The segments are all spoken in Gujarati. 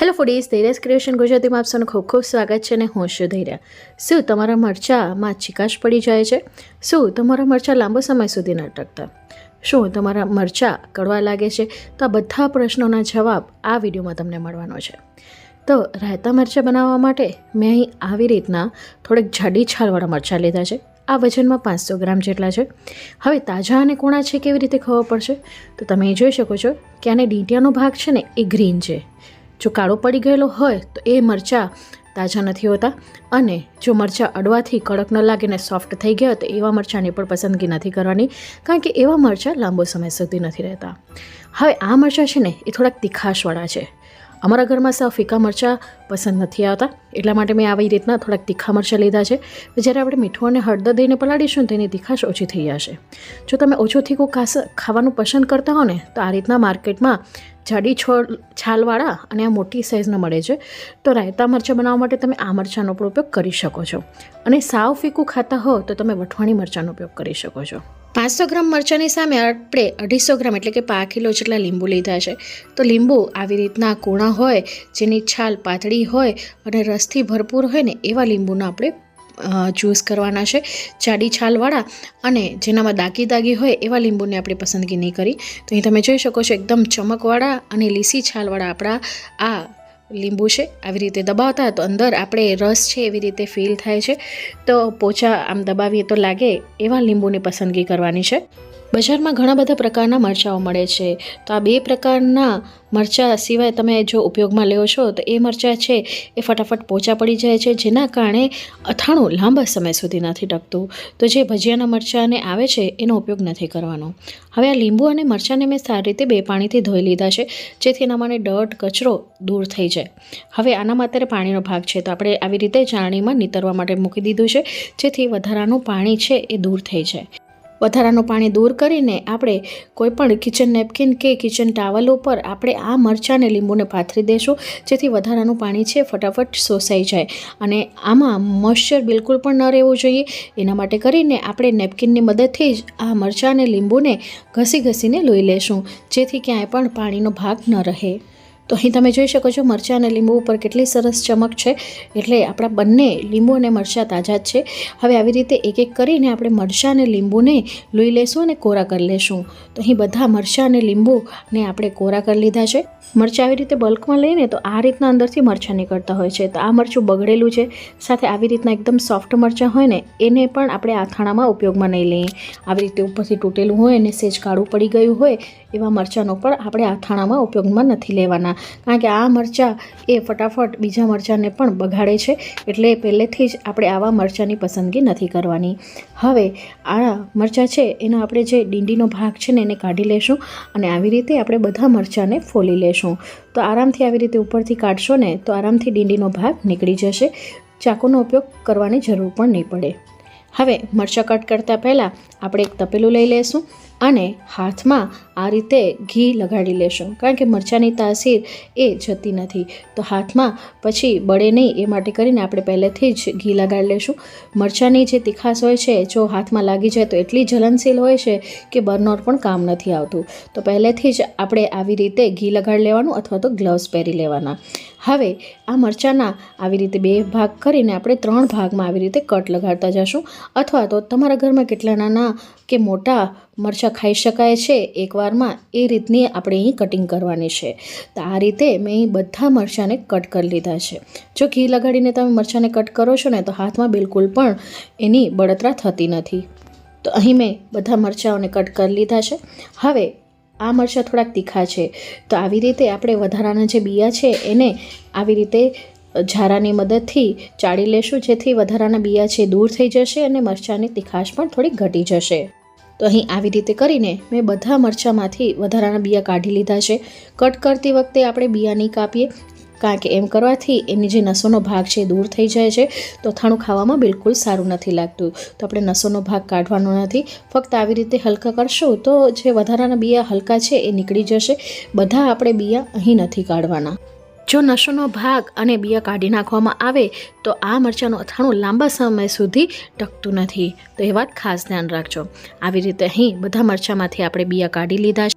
હેલો ફૂડીઝ ધૈર્યસ ક્રિએશન ગુજરાતીમાં આપ સૌનું ખૂબ ખૂબ સ્વાગત છે અને હું છું ધૈર્ય. શું તમારા મરચાંમાં ચિકાશ પડી જાય છે? શું તમારા મરચાં લાંબો સમય સુધી ન ટકતા? શું તમારા મરચાં કડવા લાગે છે? તો આ બધા પ્રશ્નોના જવાબ આ વિડીયોમાં તમને મળવાનો છે. તો રાયતા મરચાં બનાવવા માટે મેં અહીં આવી રીતના થોડીક જાડી છાલવાળા મરચાં લીધા છે. આ વજનમાં પાંચસો ગ્રામ જેટલા છે. હવે તાજા અને કોણા છે કેવી રીતે ખબર પડશે? તો તમે એ જોઈ શકો છો કે આને ડીંટિયાનો ભાગ છે ને એ ગ્રીન છે. જો કાળો પડી ગયેલો હોય તો એ મરચાં તાજા નથી હોતા. અને જો મરચાં અડવાથી કડક ન લાગે ને સોફ્ટ થઈ ગયા તો એવા મરચાંની પણ પસંદગી નથી કરવાની, કારણ કે એવા મરચાં લાંબો સમય સુધી નથી રહેતા. હવે આ મરચાં છે ને એ થોડાક તીખાશવાળા છે. અમારા ઘરમાં સાવ ફીકા મરચાં પસંદ નથી આવતા. એટલા માટે મેં આવી રીતના થોડાક તીખા મરચાં લીધા છે. જ્યારે આપણે મીઠું અને હળદર દઈને પલાળીશું, તેની તીખાશ ઓછી થઈ જશે. જો તમે ઓછું તીખું ખાસ ખાવાનું પસંદ કરતા હો ને તો આ રીતના માર્કેટમાં જાડી છોડ, છાલવાળા અને આ મોટી સાઇઝના મળે છે. તો રાયતા મરચાં બનાવવા માટે તમે આ મરચાંનો પણ ઉપયોગ કરી શકો છો. અને સાવ ફીકું ખાતા હો, તો તમે વઠવાણી મરચાંનો ઉપયોગ કરી શકો છો. પાંચસો ગ્રામ મરચાંની સામે આપણે અઢીસો ગ્રામ એટલે કે પા કિલો જેટલા લીંબુ લીધા છે. તો લીંબુ આવી રીતના કૂણા હોય, જેની છાલ પાતળી હોય અને રસથી ભરપૂર હોય ને એવા લીંબુના આપણે જ્યુસ કરવાના છે. જાડી છાલવાળા અને જેનામાં દાગી દાગી હોય એવા લીંબુની આપણે પસંદગી નહીં કરી. તો અહીં તમે જોઈ શકો છો એકદમ ચમકવાળા અને લીસી છાલવાળા આપણા આ લીંબુ છે, આવી રીતે દબાવતા તો અંદર આપણે રસ છે એવી રીતે ફીલ થાય છે. તો પોચા આમ દબાવીએ તો લાગે એવા લીંબુની પસંદગી કરવાની છે. બજારમાં ઘણા બધા પ્રકારના મરચાંઓ મળે છે. તો આ બે પ્રકારના મરચાં સિવાય તમે જો ઉપયોગમાં લ્યો છો, તો એ મરચાં છે, એ ફટાફટ પોચા પડી જાય છે, જેના કારણે અથાણું લાંબા સમય સુધી નથી ટકતું. તો જે ભજીયાના મરચાંને આવે છે, એનો ઉપયોગ નથી કરવાનો. હવે આ લીંબુ અને મરચાંને મેં સારી રીતે બે પાણીથી ધોઈ લીધા છે, જેથી એના મને ડર્ટ કચરો દૂર થઈ જાય. હવે આનામાં અત્યારે પાણીનો ભાગ છે, તો આપણે આવી રીતે ચાણીમાં નીતરવા માટે મૂકી દીધું છે, જેથી વધારાનું પાણી છે, એ દૂર થઈ જાય. વધારાનું પાણી દૂર કરીને આપણે કોઈપણ કિચન નેપકિન કે કિચન ટાવલ ઉપર આપણે આ મરચાં અને લીંબુને પાથરી દેશું, જેથી વધારાનું પાણી છે ફટાફટ શોષાઈ જાય. અને આમાં મોઇશ્ચર બિલકુલ પણ ન રહેવું જોઈએ. એના માટે કરીને આપણે નેપકિનની મદદથી જ આ મરચાં અને લીંબુને ઘસી ઘસીને લઈ લેશું, જેથી ક્યાંય પણ પાણીનો ભાગ ન રહે. તો અહીં તમે જોઈ શકો છો, મરચાં અને લીંબુ ઉપર કેટલી સરસ ચમક છે. એટલે આપણા બંને લીંબુ અને મરચાં તાજા જ છે. હવે આવી રીતે એક એક કરીને આપણે મરચાં અને લીંબુને લોહી લેશું અને કોરા કરી લેશું. તો અહીં બધા મરચાં અને લીંબુને આપણે કોરા કરી લીધા છે. મરચાં આવી રીતે બલ્કમાં લઈને તો આ રીતના અંદરથી મરચાં નીકળતા હોય છે. તો આ મરચું બગડેલું છે. સાથે આવી રીતના એકદમ સોફ્ટ મરચાં હોય ને, એને પણ આપણે આથાણામાં ઉપયોગમાં નહીં લઈએ. આવી રીતે ઉપરથી તૂટેલું હોય અને સેજ કાળું પડી ગયું હોય, એવા મરચાંનો પણ આપણે આથાણામાં ઉપયોગમાં નથી લેવાના. કારણ કે આ મરચાં એ ફટાફટ બીજા મરચાંને પણ બગાડે છે. એટલે પહેલેથી જ આપણે આવા મરચાંની પસંદગી નથી કરવાની. હવે આ મરચાં છે, એનો આપણે જે ડીંડીનો ભાગ છે ને, એને કાઢી લેશું અને આવી રીતે આપણે બધા મરચાંને ફોલી લેશું. તો આરામથી આવી રીતે ઉપરથી કાઢશો ને, તો આરામથી ડીંડીનો ભાગ નીકળી જશે. ચાકુનો ઉપયોગ કરવાની જરૂર પણ નહીં પડે. હવે મરચાં કટ કરતાં પહેલાં આપણે એક તપેલું લઈ લઈશું અને હાથમાં આ રીતે ઘી લગાડી લેશું. કારણ કે મરચાંની તાસીર એ જતી નથી. તો હાથમાં પછી બળે નહીં, એ માટે કરીને આપણે પહેલેથી જ ઘી લગાડી લેશું. મરચાંની જે તીખાશ હોય છે, જો હાથમાં લાગી જાય તો એટલી જલનશીલ હોય છે કે બર્નર પણ કામ નથી આવતું. તો પહેલેથી જ આપણે આવી રીતે ઘી લગાડી લેવાનું અથવા તો ગ્લવ્સ પહેરી લેવાના. હવે આ મરચાંના આવી રીતે બે ભાગ કરીને આપણે ત્રણ ભાગમાં આવી રીતે કટ લગાડતા જશું. અથવા તો તમારા ઘરમાં કેટલા નાના કે મોટા મરચાં ખાઈ શકાય છે. એકવારમાં એ રીતની આપણે અહીં કટિંગ કરવાની છે. તો આ રીતે મેં અહીં બધા મરચાંને કટ કરી લીધા છે. જો ઘી લગાડીને તમે મરચાંને કટ કરો છો ને, તો હાથમાં બિલકુલ પણ એની બળતરા થતી નથી. તો અહીં મેં બધા મરચાંઓને કટ કરી લીધા છે. હવે આ મરચાં થોડાક તીખા છે. તો આવી રીતે આપણે વધારાના જે બિયા છે, એને આવી રીતે ઝારાની મદદથી ચાળી લેશું, જેથી વધારાના બિયા છે દૂર થઈ જશે અને મરચાંની તીખાશ પણ થોડી ઘટી જશે. તો અહીં આવી રીતે કરીને મેં બધા મરચાંમાંથી વધારાના બિયા કાઢી લીધા છે. કટ કરતી વખતે આપણે બિયા નહીં કાપીએ, કારણ કે એમ કરવાથી એની જે નસોનો ભાગ છે દૂર થઈ જાય છે. તો અથાણું ખાવામાં બિલકુલ સારું નથી લાગતું. તો આપણે નસોનો ભાગ કાઢવાનો નથી. ફક્ત આવી રીતે હલકા કરશું તો જે વધારાના બિયા હલકા છે એ નીકળી જશે. બધા આપણે બિયા અહીં નથી કાઢવાના. જો નસોનો ભાગ અને બિયા કાઢી નાખવામાં આવે, તો આ મરચાંનું અથાણું લાંબા સમય સુધી ટકતું નથી. તો એ વાત ખાસ ધ્યાન રાખજો. આવી રીતે અહીં બધા મરચાંમાંથી આપણે બિયા કાઢી લીધા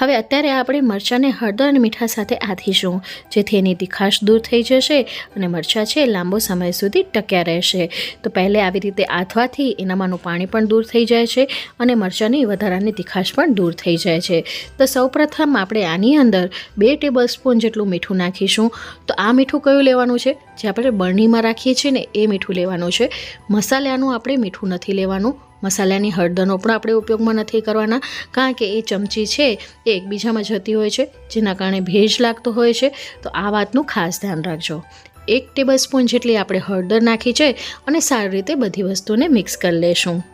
હવે અત્યારે આપણે મરચાંને હળદર અને મીઠા સાથે આથીશું જેથી એની તીખાશ દૂર થઈ જશે અને મરચાં છે લાંબો સમય સુધી ટક્યા રહેશે. તો પહેલે આવી રીતે આથવાથી એનામાંનું પાણી પણ દૂર થઈ જાય છે અને મરચાંની વધારાની તીખાશ પણ દૂર થઈ જાય છે. તો સૌપ્રથમ આપણે આની અંદર બે ટેબલ સ્પૂન જેટલું મીઠું નાખીશું. તો આ મીઠું કયું લેવાનું છે? જે આપણે બરણીમાં રાખીએ છીએ ને એ મીઠું લેવાનું છે. મસાલાનું આપણે મીઠું નથી લેવાનું. મસાલાની હળદરનો પણ આપણે ઉપયોગમાં નથી કરવાના, કારણ કે એ ચમચી છે, એ એકબીજામાં જતી હોય છે, જેના કારણે ભેજ લાગતો હોય છે, તો આ વાતનું ખાસ ધ્યાન રાખજો. એક ટેબલ સ્પૂન જેટલી આપણે હળદર નાખી છે અને સારી રીતે બધી વસ્તુને મિક્સ કરી લેશું.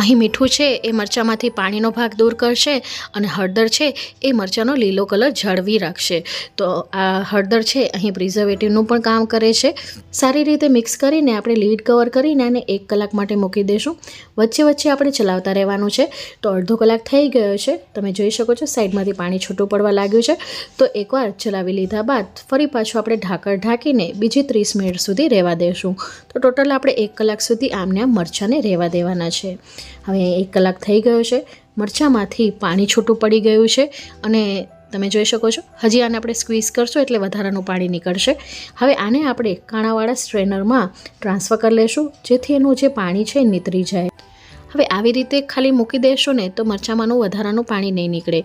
અહીં મીઠું છે, એ મરચાંમાંથી પાણીનો ભાગ દૂર કરશે અને હળદર છે, એ મરચાંનો લીલો કલર જાળવી રાખશે. તો આ હળદર છે, અહીં પ્રિઝર્વેટિવનું પણ કામ કરે છે. સારી રીતે મિક્સ કરીને આપણે લીડ કવર કરીને આને એક કલાક માટે મૂકી દઈશું વચ્ચે વચ્ચે આપણે ચલાવતા રહેવાનું છે. તો અડધો કલાક થઈ ગયો છે. તમે જોઈ શકો છો, સાઈડમાંથી પાણી છૂટું પડવા લાગ્યું છે. તો એકવાર ચલાવી લીધા બાદ ફરી પાછું આપણે ઢાંકણ ઢાંકીને બીજી ત્રીસ મિનિટ સુધી રહેવા દઈશું તો ટોટલ આપણે એક કલાક સુધી આમને આમ મરચાંને રહેવા દેવાના છે. હવે એક કલાક થઈ ગયો છે. મરચાંમાંથી પાણી છૂટું પડી ગયું છે અને તમે જોઈ શકો છો, હજી આને આપણે સ્ક્વીઝ કરશું એટલે વધારાનું પાણી નીકળશે. હવે આને આપણે કાણાવાળા સ્ટ્રેનરમાં ટ્રાન્સફર કરી લેશું, જેથી એનું જે પાણી છે નીતરી જાય. હવે આવી રીતે ખાલી મૂકી દેશો ને તો મરચાંમાંનું વધારાનું પાણી નહીં નીકળે.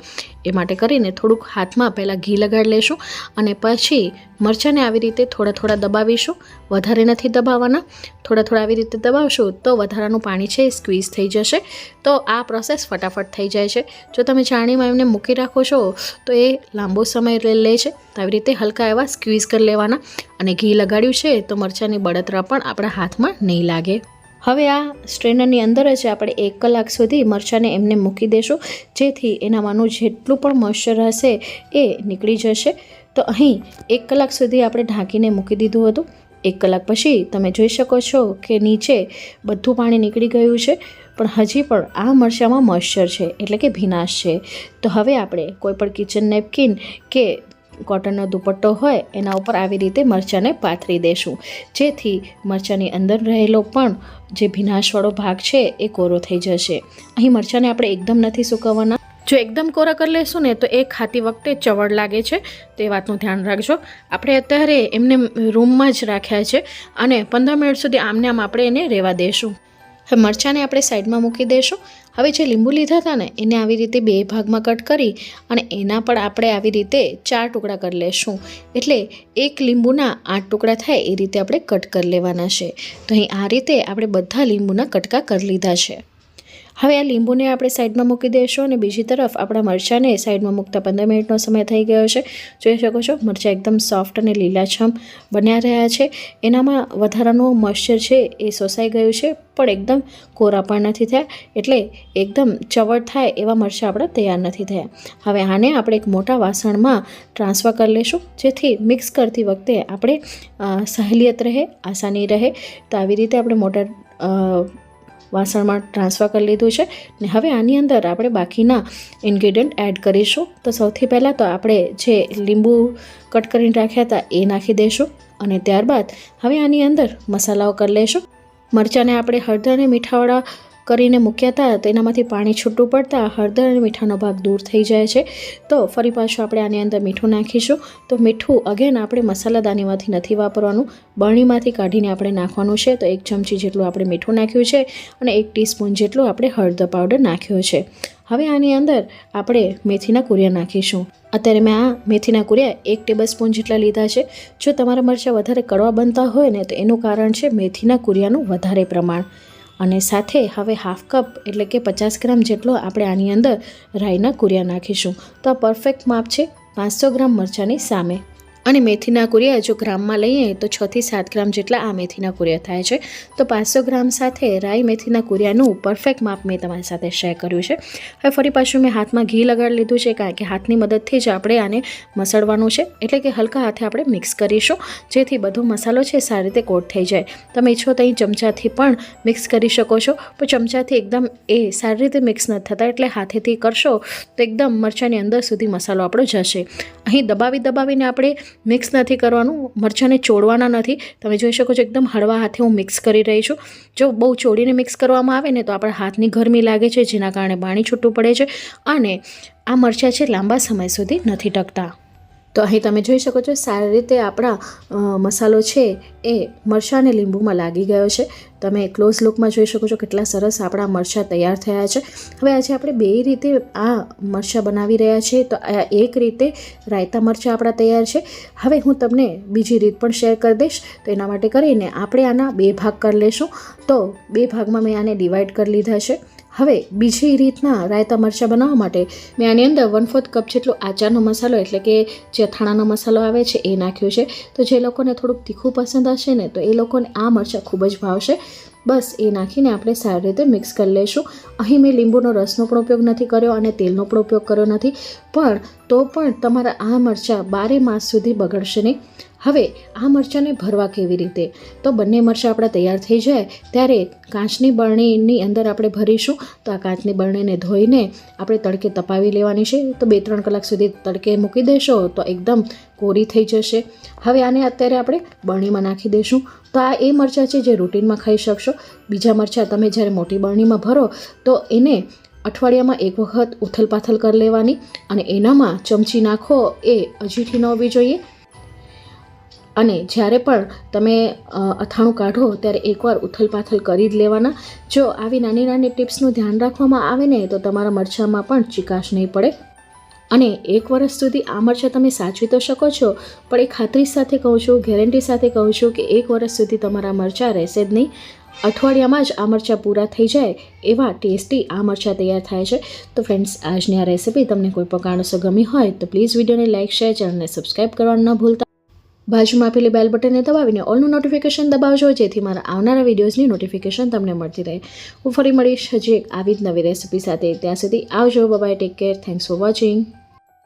એ માટે કરીને થોડુંક હાથમાં પહેલાં ઘી લગાડી લેશું અને પછી મરચાંને આવી રીતે થોડા થોડા દબાવીશું. વધારે નથી દબાવવાના થોડા થોડા આવી રીતે દબાવશું તો વધારાનું પાણી છે એ સ્ક્વીઝ થઈ જશે. તો આ પ્રોસેસ ફટાફટ થઈ જાય છે. જો તમે ચાણીમાં એમને મૂકી રાખો છો તો એ લાંબો સમય લે છે. તો આવી રીતે હલકા એવા સ્ક્વીઝ કરી લેવાના અને ઘી લગાડ્યું છે તો મરચાંની બળતરા પણ આપણા હાથમાં નહીં લાગે. હવે આ સ્ટ્રેનરની અંદર જ આપણે એક કલાક સુધી મરચાંને એમને મૂકી દેશું. જેથી એનામાંનું જેટલું પણ મોઇશ્ચર હશે એ નીકળી જશે. તો અહીં એક કલાક સુધી આપણે ઢાંકીને મૂકી દીધું હતું. એક કલાક પછી તમે જોઈ શકો છો કે નીચે બધું પાણી નીકળી ગયું છે. પણ હજી પણ આ મરચાંમાં મોઇશ્ચર છે, એટલે કે ભીનાશ છે. તો હવે આપણે કોઈ પણ કિચન નેપકિન કે કોટનનો દુપટ્ટો હોય, એના ઉપર આવી રીતે મરચાંને પાથરી દેશું. જેથી મરચાંની અંદર રહેલો પણ જે ભીનાશવાળો ભાગ છે, એ કોરો થઈ જશે. અહીં મરચાંને આપણે એકદમ નથી સુકવવાના. જો એકદમ કોરા કરી લેશું ને, તો એ ખાતી વખતે ચવડ લાગે છે, તે વાતનું ધ્યાન રાખજો. આપણે અત્યારે એમને રૂમમાં જ રાખ્યા છે અને પંદર મિનિટ સુધી આમને આમ આપણે એને રહેવા દેશું. હવે મરચાંને આપણે સાઈડમાં મૂકી દઈશું હવે જે લીંબુ લીધા હતા ને, એને આવી રીતે બે ભાગમાં કટ કરી અને એના પર આપણે આવી રીતે ચાર ટુકડા કરી લેશું. એટલે એક લીંબુના આઠ ટુકડા થાય એ રીતે આપણે કટ કરી લેવાના છે. તો અહીં આ રીતે આપણે બધા લીંબુના કટકા કરી લીધા છે. હવે આ લીંબુને આપણે સાઈડમાં મૂકી દઈશું અને બીજી તરફ આપણા મરચાંને સાઈડમાં મૂકતા પંદર મિનિટનો સમય થઈ ગયો છે. જોઈ શકો છો, મરચાં એકદમ સોફ્ટ અને લીલાછમ બન્યા રહ્યા છે. એનામાં વધારાનું મોઇશ્ચર છે એ શોષાઈ ગયું છે, પણ એકદમ કોરા પણ નથી થયા. એટલે એકદમ ચવડ થાય એવા મરચાં આપણા તૈયાર નથી થયા. હવે આને આપણે એક મોટા વાસણમાં ટ્રાન્સફર કરી લઈશું જેથી મિક્સ કરતી વખતે આપણે સહેલિયત રહે, આસાની રહે. તો આવી રીતે આપણે મોટા વાસણમાં ટ્રાન્સફર કરી લીધું છે. ને હવે આની અંદર આપણે બાકીના ઇન્ગ્રેડિયન્ટ એડ કરીશું. તો સૌથી પહેલાં તો આપણે જે લીંબુ કટ કરીને રાખ્યા હતા એ નાખી દઈશું અને ત્યારબાદ હવે આની અંદર મસાલાઓ કરી લઈશું. મરચાંને આપણે હળદર અને મીઠાવાળા કરીને મૂક્યા હતા તેનામાંથી પાણી છૂટું પડતા હળદર અને મીઠાનો ભાગ દૂર થઈ જાય છે. તો ફરી પાછું આપણે આની અંદર મીઠું નાખીશું. તો મીઠું અગેન આપણે મસાલાદાનીમાંથી નથી વાપરવાનું. બરણીમાંથી કાઢીને આપણે નાખવાનું છે. તો એક ચમચી જેટલું આપણે મીઠું નાખ્યું છે અને એક ટીસ્પૂન જેટલું આપણે હળદર પાવડર નાખ્યો છે. હવે આની અંદર આપણે મેથીના કુરિયા નાખીશું. અત્યારે મેં આ મેથીના કુરિયા એક ટેબલ સ્પૂન જેટલા લીધા છે. જો તમારા મરચાં વધારે કડવા બનતા હોય ને, તો એનું કારણ છે મેથીના કુરિયાનું વધારે પ્રમાણ. અને સાથે હવે હાફ કપ એટલે કે પચાસ ગ્રામ જેટલો આપણે આની અંદર રાઈના કુરિયા નાખીશું. તો આ પરફેક્ટ માપ છે પાંચસો ગ્રામ મરચાંની સામે. અને મેથીના કુરિયા જો ગ્રામમાં લઈએ તો છથી સાત ગ્રામ જેટલા આ મેથીના કુરિયા થાય છે. તો પાંચસો ગ્રામ સાથે રાઈ મેથીના કુરિયાનું પરફેક્ટ માપ મેં તમારી સાથે શેર કર્યું છે. હવે ફરી પાછું મેં હાથમાં ઘી લગાડી લીધું છે કારણ કે હાથની મદદથી જ આપણે આને મસળવાનું છે. એટલે કે હલકા હાથે આપણે મિક્સ કરીશું. જેથી બધો મસાલો છે સારી રીતે કોટ થઈ જાય. તમે ઈચ્છો તો અહીં ચમચાથી પણ મિક્સ કરી શકો છો. પણ ચમચાથી એકદમ એ સારી રીતે મિક્સ નથી થતા એટલે હાથેથી કરશો તો એકદમ મરચાંની અંદર સુધી મસાલો આપણો જશે. અહીં દબાવી દબાવીને આપણે મિક્સ નથી કરવાનું, મરચાંને ચોળવાના નથી. તમે જોઈ શકો છો એકદમ હળવા હાથે હું મિક્સ કરી રહી છું. જો બહુ ચોળીને મિક્સ કરવામાં આવે ને તો આપણા હાથની ગરમી લાગે છે, જેના કારણે પાણી છૂટું પડે છે અને આ મરચાં છે લાંબા સમય સુધી નથી ટકતા. તો અહીં તમે જોઈ શકો છો, સારી રીતે આપણા મસાલો છે એ મરચાં અને લીંબુમાં લાગી ગયો છે. તમે ક્લોઝ લુકમાં જોઈ શકો છો કેટલા સરસ આપણા મરચાં તૈયાર થયા છે. હવે આજે આપણે બે રીતે આ મરચાં બનાવી રહ્યા છીએ. તો આ એક રીતે રાયતા મરચાં આપણા તૈયાર છે. હવે હું તમને બીજી રીત પણ શેર કરી દઈશ. તો એના માટે કરીને આપણે આના બે ભાગ કરી લઈશું તો બે ભાગમાં મેં આને ડિવાઈડ કરી લીધા છે. હવે બીજી રીતના રાયતા મરચાં બનાવવા માટે મેં આની અંદર વન ફોર્થ કપ જેટલો આચારનો મસાલો, એટલે કે જે અથાણાનો મસાલો આવે છે એ નાખ્યો છે. તો જે લોકોને થોડુંક તીખું પસંદ હશે ને, તો એ લોકોને આ મરચાં ખૂબ જ ભાવશે. બસ એ નાખીને આપણે સારી રીતે મિક્સ કરી લઈશું. અહીં મેં લીંબુનો રસનો પણ ઉપયોગ નથી કર્યો અને તેલનો પણ ઉપયોગ કર્યો નથી. પણ તો પણ તમારા આ મરચાં બારે માસ સુધી બગડશે નહીં. હવે આ મરચાંને ભરવા કેવી રીતે? તો બંને મરચાં આપણા તૈયાર થઈ જાય, ત્યારે કાચની બરણીની અંદર આપણે ભરીશું. તો આ કાચની બરણીને ધોઈને આપણે તડકે તપાવી લેવાની છે. તો બે ત્રણ કલાક સુધી તડકે મૂકી દેશો, તો એકદમ કોરી થઈ જશે. હવે આને અત્યારે આપણે બરણીમાં નાખી દઈશું તો આ એ મરચાં છે જે રૂટીનમાં ખાઈ શકશો. બીજા મરચાં તમે જ્યારે મોટી બરણીમાં ભરો, તો એને અઠવાડિયામાં એક વખત ઉથલપાથલ કરી લેવાની અને એનામાં ચમચી નાખો એ અજીઠી ન હોવી જોઈએ. અને જ્યારે પણ તમે અથાણું કાઢો ત્યારે એકવાર ઉથલપાથલ કરી જ લેવાના. જો આવી નાની નાની ટિપ્સનું ધ્યાન રાખવામાં આવે ને, તો તમારા મરચાંમાં પણ ચિકાશ નહીં પડે. અને એક વર્ષ સુધી આ મરચાં તમે સાચવી તો શકો છો, પણ એ ખાતરી સાથે કહું છું, ગેરંટી સાથે કહું છું કે એક વર્ષ સુધી તમારા મરચાં રહેશે જ નહીં. અઠવાડિયામાં જ આ મરચાં પૂરા થઈ જાય એવા ટેસ્ટી આ મરચાં તૈયાર થાય છે. તો ફ્રેન્ડ્સ, આજની આ રેસિપી તમને કોઈ પણ કારણોસર ગમી હોય તો પ્લીઝ વિડીયોને લાઇક, શેર, ચેનલને સબસ્ક્રાઈબ કરવાનું ન ભૂલતા. બાજુમાં આપેલી બેલ બટનને દબાવીને ઓલનું નોટિફિકેશન દબાવજો, જેથી મારા આવનારા વિડીયોઝની નોટિફિકેશન તમને મળતી રહે. હું ફરી મળીશ હજી એક આવી જ નવી રેસિપી સાથે. ત્યાં સુધી આવજો. Bye take care thanks for watching